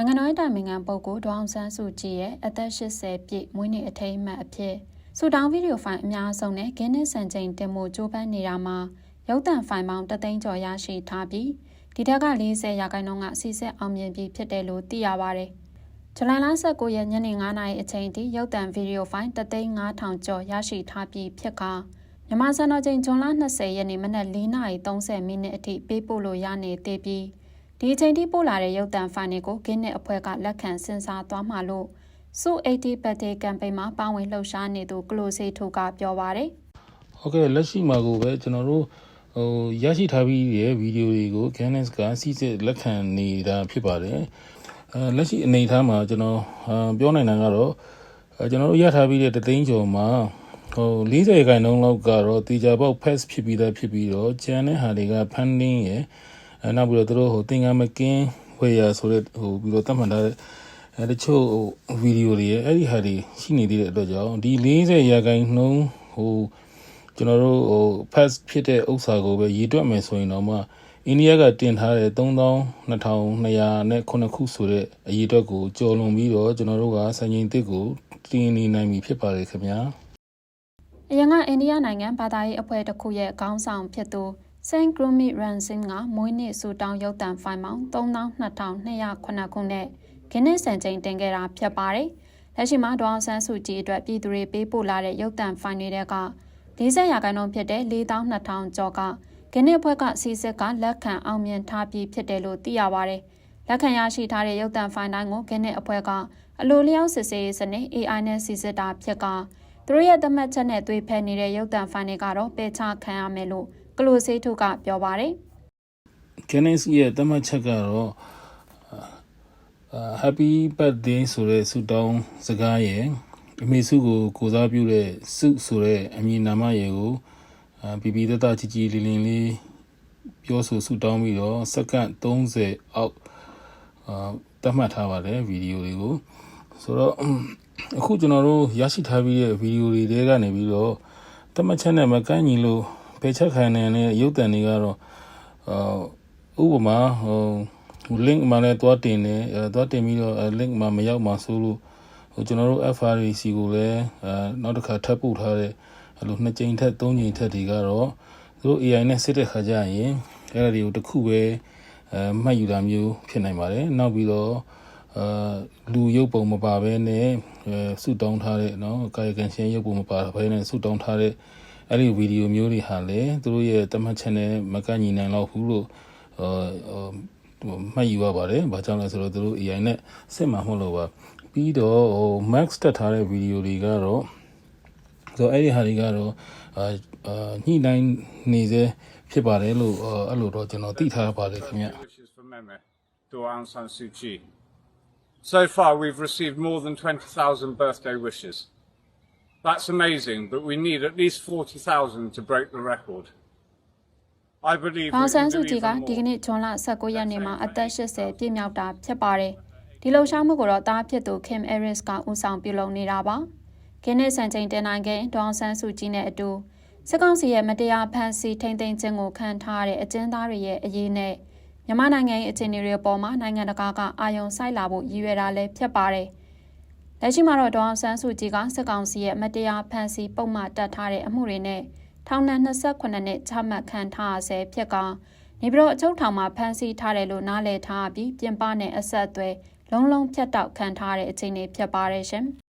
နိုင်ငံတော်အတိုင်ပင်ခံပုဂ္ဂိုလ်ဒေါအောင်ဆန်းစုကြည်ရဲ့အသက်80ပြည့်မွေးနေ့အထိမ်းအမှတ်အဖြစ်ဆူတောင်းဗီဒီယိုဖိုင်အများဆုံးနဲ့ဂင်းနစ်စံချိန်တင်မှုကြိုးပမ်းနေတာမှာရုပ်သံဖိုင်ပေါင်းတသိန်းကျော်ရရှိထားပြီးဒီထက်က40ရာခိုင်နှုန်းကစီစစ်အောင်မြင်ပြီးဖြစ်တယ်လို့သိရပါဗျ။ဇူလိုင်လ19ရက်ညနေ9:00နာရီအချိန်ထိရုပ်သံဗီဒီယိုဖိုင်တသိန်း9000ကျော်ရရှိထားပြီးဖြစ်ကမြန်မာစံတော်ချိန်ဇွန်လ20ရက်နေ့မနက်4:30မိနစ်အထိပေးပို့လို့ရနေသေးပြီး ဒီအချိန်ထိပို့လာတဲ့ရုပ်သံဖိုင်တွေကိုဂင်းနစ်အဖွဲ့ကလက်ခံစင်စားသွားမှလို့စု80 birthday campaign မှာပါဝင်လှုပ်ရှားနေသူကလိုစီထိုကပြောပါရယ်ဟုတ်ကဲ့လက်ရှိမှာကိုပဲကျွန်တော်တို့ဟိုရရှိထားပြီးရဲ့ဗီဒီယိုတွေကို Canon ကစီစစ်လက်ခံနေတာဖြစ်ပါတယ်အဲလက်ရှိအနေအထားမှာကျွန်တော်အာပြောနိုင်တာကတော့အဲကျွန်တော်တို့ရထားပြီးတဲ့တသိန်းကျော်မှာဟို40ခိုင်နှုန်းလောက်ကတော့တေချာပေါက် pass ဖြစ်ပြီးသားဖြစ်ပြီးတော့ကျန်တဲ့ဟာတွေက funding ရယ် အဲနောက်ပြီးတော့သူတို့ဟိုသင်္ကန်းမကင်းဝေရဆိုတဲ့ဟိုပြီးတော့တတ်မှတ်ထားတဲ့အဲတချို့ဟိုဗီဒီယိုတွေရဲ့အဲ့ဒီဟာတွေရှိနေသေးတဲ့အတွက်ကြောင့်ဒီ40ရာခိုင်နှုန်းဟိုကျွန်တော်တို့ဟို pass ဖြစ်တဲ့ဥစ္စာကိုပဲရည်တွက်မယ်ဆိုရင်တော့မှအိန္ဒိယကတင်ထားတဲ့3200နဲ့9ခုဆိုတဲ့အရေးအတွက်ကိုကျော်လွန်ပြီးတော့ကျွန်တော်တို့ကစံချိန်တစ်ကိုတင်နေနိုင်ပြီဖြစ်ပါတယ်ခင်ဗျာအရင်ကအိန္ဒိယနိုင်ငံဘာသာရေးအဖွဲ့တစ်ခုရဲ့ခေါင်းဆောင်ဖြစ်သူ Saint Gurmeet Ransin ကမွေးနေ့ဆူတောင်းရုပ်သံဖိုင်ပေါင်း32,209ခုနဲ့ဂင်းနစ်စံချိန်တင်ခဲ့တာဖြစ်ပါတယ်။လက်ရှိမှာဒေါအောင်ဆန်းစုကြည်အတွက်ပြည်သူတွေပေးပို့လာတဲ့ရုပ်သံဖိုင်တွေက40ရာခိုင်နှုန်းဖြစ်တဲ့42,000ကျော်ကဂင်းနစ်အဖွဲ့ကစီစစ်ကလက်ခံအောင်မြင်ထားပြီးဖြစ်တယ်လို့သိရပါတယ်။လက်ခံရရှိထားတဲ့ရုပ်သံဖိုင်တိုင်းကိုဂင်းနစ်အဖွဲ့ကအလိုလျောက်စစ်ဆေးရေးစနစ် AI နဲ့စီစစ်တာဖြစ်ကသူတို့ရဲ့သတ်မှတ်ချက်နဲ့သွေးဖက်နေတဲ့ရုပ်သံဖိုင်တွေကတော့ပေချခံရမယ်လို့ ကလိုစေးထုကပြောပါတယ် Kenneth ရဲ့တတ်မှတ်ချက်ကတော့အာ Happy Birthday ဆိုတဲ့ဆုတောင်းစကားရဲ့အမေစုကိုကိုစားပြုတဲ့စုဆိုတဲ့အမည်နာမရဲ့ကိုအာပီပီတတချီချီလီလင်းလေးပြောဆိုဆုတောင်းပြီးတော့စက္ကန့်30အောက်အာတတ်မှတ်ထားပါတယ်ဗီဒီယိုတွေကိုဆိုတော့အခုကျွန်တော်တို့ရရှိထားပြီးတဲ့ဗီဒီယိုတွေတဲကနေပြီးတော့တတ်မှတ်ချက်နဲ့မကန့်ညီလို့ ဖေချက်ခံနေတဲ့ရုပ်တံတွေကတော့အာဥပမာဟို link မှာလည်းတွားတင်တယ်အဲတွားတင်ပြီးတော့ link မှာမရောက်မှာဆိုလို့ဟိုကျွန်တော်တို့ FRC ကိုလည်းအဲနောက်တစ်ခါထပ်ပို့ထားတဲ့အဲ့လိုနှစ်ကြိမ်ထက်သုံးကြိမ်ထက်တွေကတော့သူတို့ AI နဲ့စစ်တဲ့ခါကျရင်အဲ့ဒါတွေကိုတစ်ခုပဲအဲမှတ်ယူတာမျိုးဖြစ်နိုင်ပါတယ်နောက်ပြီးတော့အာလူရုပ်ပုံမပါဘဲနဲ့အဲစုတောင်းထားတဲ့เนาะကာယကံရှင်ရုပ်ပုံမပါဘဲနဲ့စုတောင်းထားတဲ့ အဲ့ဒီဗီဒီယိုမျိုးတွေဟာလည်းသူတို့ရဲ့တမတ်ချက်နဲ့မကန့်ညီနိုင်တော့ဘူးလို့အာမှတ်ယူရပါတယ်။ဘာကြောင့်လဲဆိုတော့သူတို့ AI နဲ့စစ်မှမဟုတ်လို့ပါ။ပြီးတော့ဟို Max တက်ထားတဲ့ဗီဒီယိုတွေကတော့ဆိုအဲ့ဒီဟာတွေကတော့အာအာညှိနှိုင်းနေစေဖြစ်ပါတယ်လို့အဲ့လိုတော့ကျွန်တော်သိထားပါတယ်ခင်ဗျ။ Wishes for Meme, to Aung San Suu Kyi. So far, we've received more than 20,000 birthday wishes. That's amazing, but we need at least 40,000 to break the record. I believe ဒေါ we အောင်ဆ can န်းစု do ကြည်က even ဒီက more. နေ့ဇွန်လ19ရက်နေ့မှာအသက်80ပြည့်မြောက်တာဖြစ်ပါတယ်။ဒီလှုပ်ရှားမှုကိုတော့တားဖြစ်သူ Kim Eris ကဦးဆောင်ပြုလုပ်နေတာပါ။ခင်းနေ့စံချိန်တင်နိုင်ခဲ့ဒေါအောင်ဆန်းစုကြည်နဲ့အတူစစ်ကောင်စီရဲ့မတရားဖမ်းဆီးထိန်းသိမ်းခြင်းကိုခံထားရတဲ့အကျဉ်းသားတွေရဲ့အရေးနဲ့မြန်မာနိုင်ငံရဲ့အခြေအနေတွေအပေါ်မှာနိုင်ငံတကာကအာရုံစိုက်လာဖို့ရည်ရွယ်တာလည်းဖြစ်ပါတယ်။ လက်ရှိမှာတော့ဒေါအောင်ဆန်းစုကြည်ကစစ်ကောင်စီရဲ့မတရားဖမ်းဆီးပုံမှန်တက်ထားတဲ့အမှုတွေနဲ့ထောင်ဒဏ်28နှစ်ချမှတ်ခံထားရဆဲဖြစ်ကနေပြည်တော်အချုပ်ထောင်မှာဖမ်းဆီးထားတယ်လို့နားလည်ထားပြီးပြင်ပနဲ့အဆက်အသွယ်လုံးလုံးဖြတ်တောက်ခံထားတဲ့အခြေအနေဖြစ်ပါတယ်ရှင်။